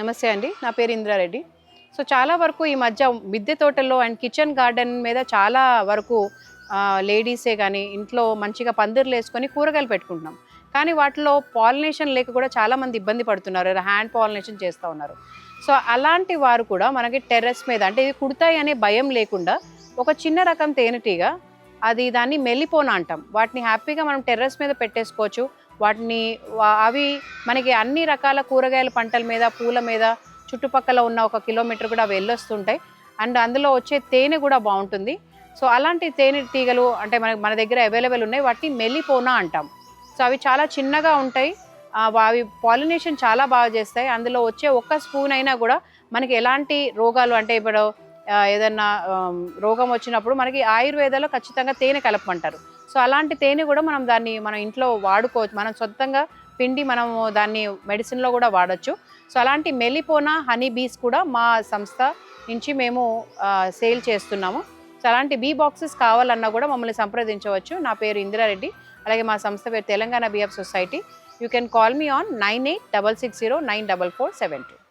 నమస్తే అండి. నా పేరు ఇంద్రారెడ్డి సో చాలా వరకు ఈ మధ్య మిద్దె తోటల్లో అండ్ కిచెన్ గార్డెన్ మీద చాలా వరకు లేడీసే కానీ ఇంట్లో మంచిగా పందిర్లు వేసుకొని కూరగాయలు పెట్టుకుంటున్నాం. కానీ వాటిలో పాలినేషన్ లేక కూడా చాలామంది ఇబ్బంది పడుతున్నారు. హ్యాండ్ పాలినేషన్ చేస్తూ ఉన్నారు. సో అలాంటి వారు కూడా మనకి టెర్రస్ మీద అంటే ఇది కుడతాయి అనే భయం లేకుండా ఒక చిన్న రకం తేనెటీగ అది దాన్ని మెల్లిపోన అంటాం. వాటిని హ్యాపీగా మనం టెర్రస్ మీద పెట్టేసుకోవచ్చు. వాటిని అవి మనకి అన్ని రకాల కూరగాయల పంటల మీద పూల మీద చుట్టుపక్కల ఉన్న ఒక కిలోమీటర్ కూడా అవి వెళ్ళొస్తుంటాయి. అండ్ అందులో వచ్చే తేనె కూడా బాగుంటుంది. సో అలాంటి తేనె తీగలు అంటే మన మన దగ్గర అవైలబుల్ ఉన్నాయి. వాటిని మెల్లిపోనా అంటాం. సో అవి చాలా చిన్నగా ఉంటాయి. అవి పాలినేషన్ చాలా బాగా చేస్తాయి. అందులో వచ్చే ఒక్క స్పూన్ అయినా కూడా మనకి ఎలాంటి రోగాలు అంటే ఇప్పుడు ఏదన్నా రోగం వచ్చినప్పుడు మనకి ఆయుర్వేదలో ఖచ్చితంగా తేనె కలపమంటారు. సో అలాంటి తేనె కూడా మనం దాన్ని మన ఇంట్లో వాడుకోవచ్చు. మనం సొంతంగా పిండి మనము దాన్ని మెడిసిన్లో కూడా వాడచ్చు. సో అలాంటి మెలిపోనా హనీ బీస్ కూడా మా సంస్థ నుంచి మేము సేల్ చేస్తున్నాము. సో అలాంటి బీ బాక్సెస్ కావాలన్నా కూడా మమ్మల్ని సంప్రదించవచ్చు. నా పేరు ఇందిరారెడ్డి. అలాగే మా సంస్థ పేరు Telangana BF society. You can call me on nine eight double six zero nine double four seven two.